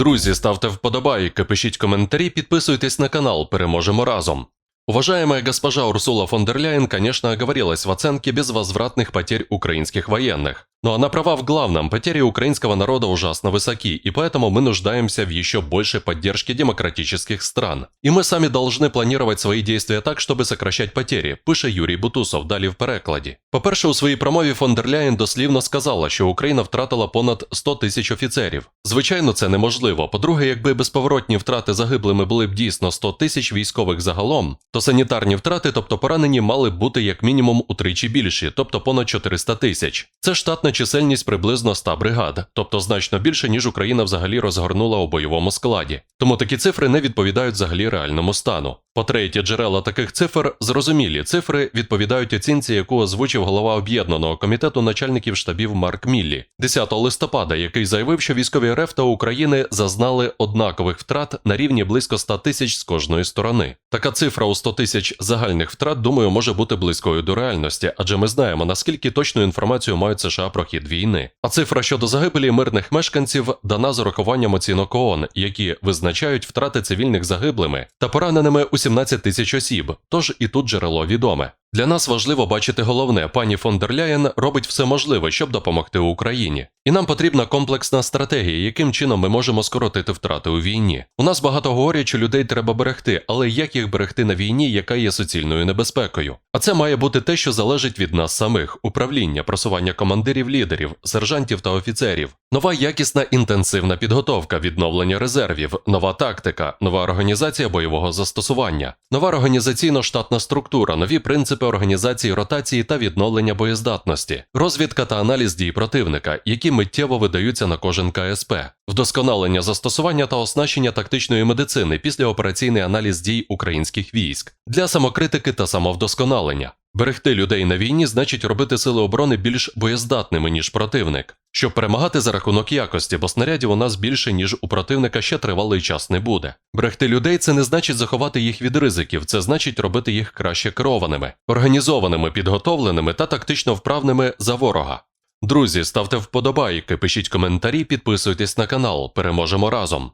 Друзі, ставте вподобайки, пишіть коментарі, підписуйтесь на канал, переможемо разом. Уважаемая госпожа Урсула фон дер Ляйен, конечно, оговорилась в оценке безвозвратных потерь украинских военных. Но она права в главном, потери украинского народа ужасно высоки, и поэтому мы нуждаемся в еще большей поддержке демократических стран. И мы сами должны планировать свои действия так, чтобы сокращать потери, пише Юрій Бутусов далі в перекладі. По-перше, у своїй промові фон дер Ляєн дослівно сказала, що Україна втратила понад 100 тисяч офіцерів. Звичайно, це неможливо. По-друге, якби безповоротні втрати загиблими були б дійсно 100 тисяч військових загалом, то санітарні втрати, тобто поранені, мали б бути як мінімум утричі більші, тобто понад 400 тисяч. Це штатна чисельність приблизно 100 бригад, тобто значно більше, ніж Україна взагалі розгорнула у бойовому складі. Тому такі цифри не відповідають взагалі реальному стану. По-третє, джерела таких цифр зрозумілі. Цифри відповідають оцінці, яку озвучив голова об'єднаного комітету начальників штабів Марк Міллі 10 листопада, який заявив, що військові РФ та України зазнали однакових втрат на рівні близько 100 тисяч з кожної сторони. Така цифра у 100 тисяч загальних втрат, думаю, може бути близькою до реальності, адже ми знаємо, наскільки точну інформацію мають США про хід війни. А цифра щодо загибелі мирних мешканців дана з урахуванням оцінок ООН, які визначають втрати цивільних загиблими та пораненими у 17 тисяч осіб. Тож і тут джерело відоме. Для нас важливо бачити головне, пані фон дер Ляєн робить все можливе, щоб допомогти Україні. І нам потрібна комплексна стратегія, яким чином ми можемо скоротити втрати у війні. У нас багато говорять, що людей треба берегти, але як їх берегти на війні, яка є суцільною небезпекою? А це має бути те, що залежить від нас самих: управління, просування командирів, лідерів, сержантів та офіцерів, нова якісна інтенсивна підготовка, відновлення резервів, нова тактика, нова організація бойового застосування, нова організаційно-штатна структура, нові принципи організації ротації та відновлення боєздатності, розвідка та аналіз дій противника, які миттєво видаються на кожен КСП, вдосконалення застосування та оснащення тактичної медицини після операційний аналіз дій українських військ для самокритики та самовдосконалення. Берегти людей на війні значить робити сили оборони більш боєздатними, ніж противник, щоб перемагати за рахунок якості, бо снарядів у нас більше, ніж у противника ще тривалий час не буде. Берегти людей це не значить заховати їх від ризиків, це значить робити їх краще керованими, організованими, підготовленими та тактично вправними за ворога. Друзі, ставте вподобайки, пишіть коментарі, підписуйтесь на канал. Переможемо разом.